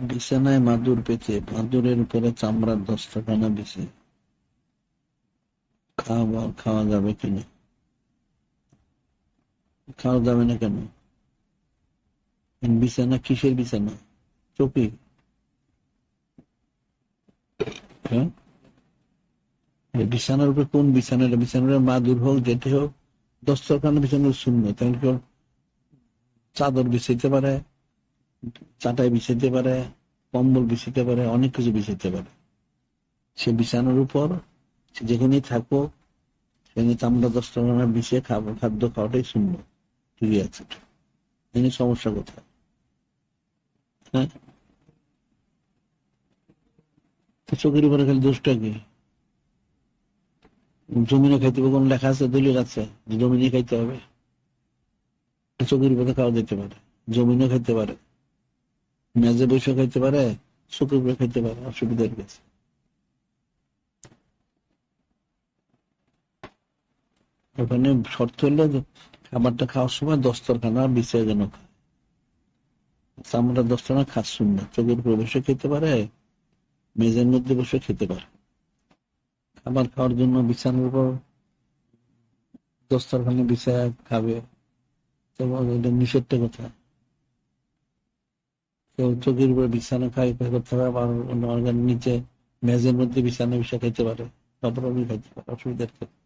বিছানায় মাদুর পেতে, মাদুরের উপরে চামড়ার দস্তখানা বিছে। খাওয়া খাওয়া যাবে কিনা খাওয়া যাবে না কেন? বিছানা কিসের বিছানা? চৌকি হ্যাঁ? বিছানার উপরে কোন বিছানাটা বিছানার মাদুর হোক, যেটি হোক দস্তরখানা বিছানার শূন্য তাহলে চাদর বিছাইতে পারে চাটাই বিছাইতে পারে, কম্বল বিছাইতে পারে, অনেক কিছু বিছাইতে পারে। সে বিছানোর উপর যেখানেই থাকো সেখানে চামড়া দস্তরখানা বিছিয়ে খাব খাদ্য খাওয়াটাই শূন্য। ঠিকই আছে। এখানে সমস্যা কোথায়? হ্যাঁ? চোখের উপরে খালি দোষটা কি? জমিনে খাইতে হবে, কোন লেখা আছে, দলিল আছে জমিনে খাইতে হবে? চোখের উপরে খাওয়া যেতে পারে জমিনে খাইতে পারে। মেজে বসে খাইতে পারে চোখের উপরে খাইতে পারে, অসুবিধার কাছে ওখানে শর্ত হলো খাবারটা খাওয়ার সময় দস্তরখানা বিছিয়ে যেন খায়। চামড়া দস্তরখানা না চোখের উপরে বসে খেতে পারে, মেজের মধ্যে বসে খেতে পারে। খাবার খাওয়ার জন্য বিছানার উপর দস্তরখানে বিছায় খাবে। এটা নিষেধটা কোথায়? কেউ চোখের উপরে বিছানা খাই করতে পারে আবার অন্য নিচে মেজের মধ্যে বিছানা বিছা খাইতে পারে। তারপরে খাইতে পারে, অসুবিধার ক্ষেত্রে